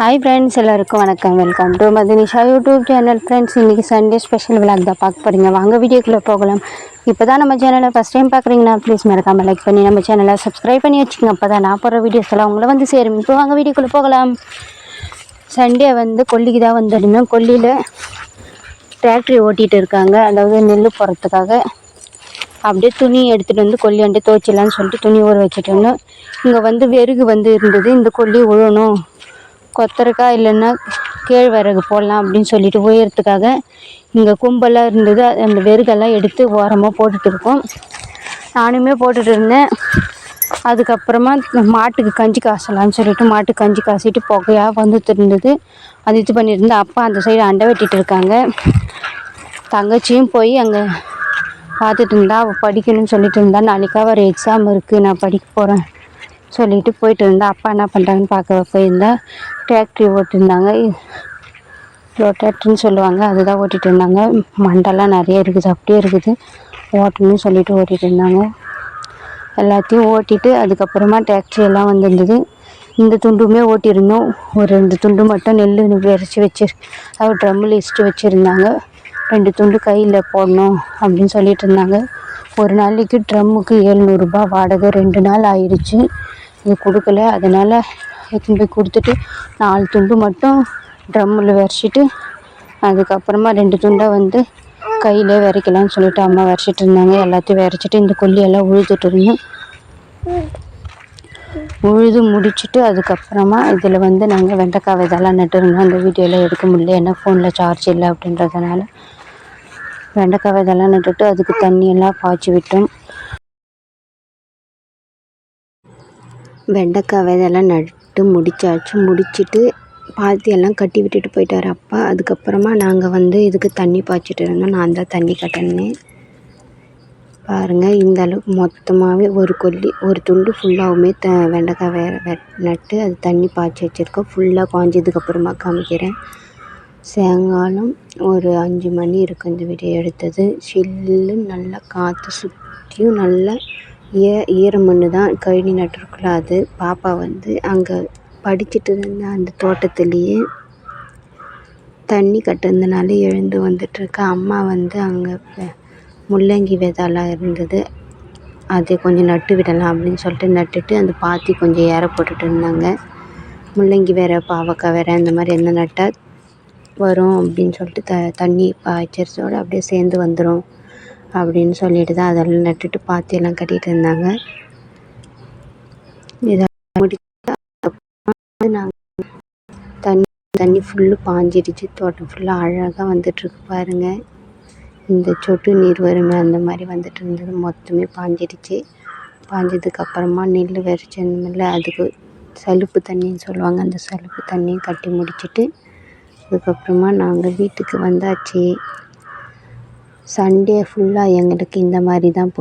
Hi friends எல்லாருக்கும் வணக்கம். Welcome to Madhinisha YouTube channel friends இன்றைக்கி சண்டே ஸ்பெஷல் விளாக் தான் பார்க்க போகிறீங்க வாங்க வீடியோக்குள்ளே போகலாம். இப்போ தான் நம்ம சேனலை ஃபஸ்ட் டைம் பார்க்குறீங்கன்னா ப்ளீஸ் மறக்காமல் லைக் பண்ணி நம்ம சேனலை சப்ஸ்கிரைப் பண்ணி வச்சுக்கோங்க. அப்போ தான் நான் போகிற வீடியோஸ் எல்லாம் உங்களை வந்து சேரும். இப்போ வாங்க வீடியோக்குள்ளே போகலாம். சண்டே வந்து கொல்லிக்கு தான் வந்துருந்தோம். கொல்லியில் டிராக்டரி ஓட்டிகிட்டு இருக்காங்க. அதாவது நெல் போகிறதுக்காக அப்படியே துணி எடுத்துகிட்டு வந்து கொல்லி வந்து துவைச்சிடலான்னு சொல்லிட்டு துணி ஊற வச்சுட்டு இருந்தோம் இங்கே வந்து வெறுகு வந்து இருந்தது. இந்த கொல்லி உழணும். கொத்தரக்காய் இல்லைன்னா கேழ்வரகு போடலாம் அப்படின்னு சொல்லிட்டு உயரத்துக்காக இங்கே கும்பலாக இருந்தது. அந்த வெறுகெல்லாம் எடுத்து ஓரமாக போட்டுட்டு இருக்கோம். நானுமே போட்டுட்டு இருந்தேன். அதுக்கப்புறமா மாட்டுக்கு கஞ்சி காசலான்னு சொல்லிட்டு மாட்டுக்கு கஞ்சி காசிட்டு புகையாக வந்துட்டு இருந்தது அது இது பண்ணியிருந்தேன் அப்பா அந்த சைடு அண்டை வெட்டிட்டு இருக்காங்க. தங்கச்சியும் போய் அங்கே பார்த்துட்டு இருந்தா அவள் படிக்கணும்னு சொல்லிட்டு இருந்தா. நாளைக்கு ஒரு எக்ஸாம் இருக்குது நான் படிக்க போகிறேன் சொல்லிட்டு போயிட்டு இருந்தா அப்பா என்ன பண்ணுறாங்கன்னு பார்க்க போயிருந்தா டிராக்டரி ஓட்டிருந்தாங்க ரொட்டேட்டர்னு சொல்லுவாங்க அதுதான் ஓட்டிகிட்டு இருந்தாங்க. மண்டெல்லாம் நிறைய இருக்குது அப்படியே இருக்குது. ஓட்டணும்னு சொல்லிட்டு ஓட்டிகிட்டு இருந்தாங்க. எல்லாத்தையும் ஓட்டிட்டு அதுக்கப்புறமா டேக்ஸி எல்லாம் வந்திருந்தது. இந்த துண்டுமே ஓட்டியிருந்தோம். ஒரு ரெண்டு துண்டு மட்டும் நெல் விரைச்சி வச்சு அதாவது ட்ரம்மில் இஸ்ட்டு வச்சுருந்தாங்க. ரெண்டு துண்டு கையில் போடணும் அப்படின்னு சொல்லிட்டு இருந்தாங்க. ஒரு நாளைக்கு ட்ரம்முக்கு ஏழ்நூறுபா வாடகை. ரெண்டு நாள் ஆயிடுச்சு. இது கொடுக்கல அதனால் எடுத்துன்னு போய் கொடுத்துட்டு நாலு துண்டு மட்டும் ட்ரம்மில் விரைச்சிட்டு அதுக்கப்புறமா ரெண்டு துண்டை வந்து கையிலே விரைக்கலாம்னு சொல்லிட்டு அம்மா விரைச்சிட்டு இருந்தாங்க. எல்லாத்தையும் விரைச்சிட்டு இந்த கொல்லியெல்லாம் உழுதுட்டு இருந்தோம். உழுது முடிச்சுட்டு அதுக்கப்புறமா இதில் வந்து நாங்கள் வெண்டைக்காய் விதெல்லாம் நட்டுருந்தோம் அந்த வீடியோலாம் எடுக்க முடியல. ஏன்னா ஃபோனில் சார்ஜ் இல்லை அப்படின்றதுனால. வெண்டைக்காய் விதெல்லாம் நட்டுட்டு அதுக்கு தண்ணியெல்லாம் பாய்ச்சி விட்டோம். வெண்டைக்காய் விதையெல்லாம் நட்டு முடிச்சாச்சு. முடிச்சுட்டு பாத்தி எல்லாம் கட்டி விட்டுட்டு போயிட்டார் அப்பா. அதுக்கப்புறமா நாங்கள் வந்து இதுக்கு தண்ணி பாய்ச்சிட்டு இருந்தோம். நான் தான் தண்ணி கட்டினேன் பாருங்கள் இந்த அளவுக்கு மொத்தமாகவே ஒரு கொல்லி ஒரு துண்டு ஃபுல்லாகவுமே த வெண்டைக்காய் வே வெ நட்டு அது தண்ணி பாய்ச்சி வச்சுருக்கோம். ஃபுல்லாக பாய்ஞ்சதுக்கப்புறமா காமிக்கிறேன். சாயங்காலம் ஒரு அஞ்சு மணி இருக்கும் இந்த வீடியோ எடுத்தது. சில்லுன்னு நல்லா காற்று சுற்றியும் நல்லா ஈ ஈர மண் தான் கழனி நட்டுருக்குல்ல அது. பாப்பா வந்து அங்கே படிச்சுட்டு இருந்த அந்த தோட்டத்துலேயே தண்ணி கட்டுறதுனால எழுந்து வந்துட்டுருக்கா. அம்மா வந்து அங்கே முள்ளங்கி விதைலாம் இருந்தது. அதை கொஞ்சம் நட்டு விடலாம் அப்படின்னு சொல்லிட்டு நட்டுட்டு அந்த பாத்தி கொஞ்சம் ஏற போட்டுட்டு இருந்தாங்க. முள்ளங்கி வேறு பாவக்காய் வேறு அந்த மாதிரி என்ன நட்டால் வரும் அப்படின்னு சொல்லிட்டு த தண்ணி பாய்ச்சறதோட அப்படியே சேர்ந்து வந்துடும் அப்படின்னு சொல்லிட்டு தான் அதெல்லாம் நட்டுட்டு பாத்தியெல்லாம் கட்டிகிட்டு இருந்தாங்க. இதெல்லாம் முடிச்சு நாங்கள் தண்ணி தண்ணி ஃபுல்லு பாஞ்சிடுச்சு. தோட்டம் ஃபுல்லாக அழகாக வந்துட்டுருக்கு பாருங்கள் இந்த சொட்டு நீர் வறுமை அந்த மாதிரி வந்துட்டு இருந்தது. மொத்தமே பாஞ்சிடுச்சு. பாஞ்சதுக்கப்புறமா நெல் வெறிச்சதுமில்ல அதுக்கு சலுப்பு தண்ணின்னு சொல்லுவாங்க. அந்த சலுப்பு தண்ணியும் கட்டி முடிச்சுட்டு அதுக்கப்புறமா நாங்கள் வீட்டுக்கு வந்தாச்சு. சண்டே ஃபுல்லாக எங்களுக்கு இந்த மாதிரி தான் போ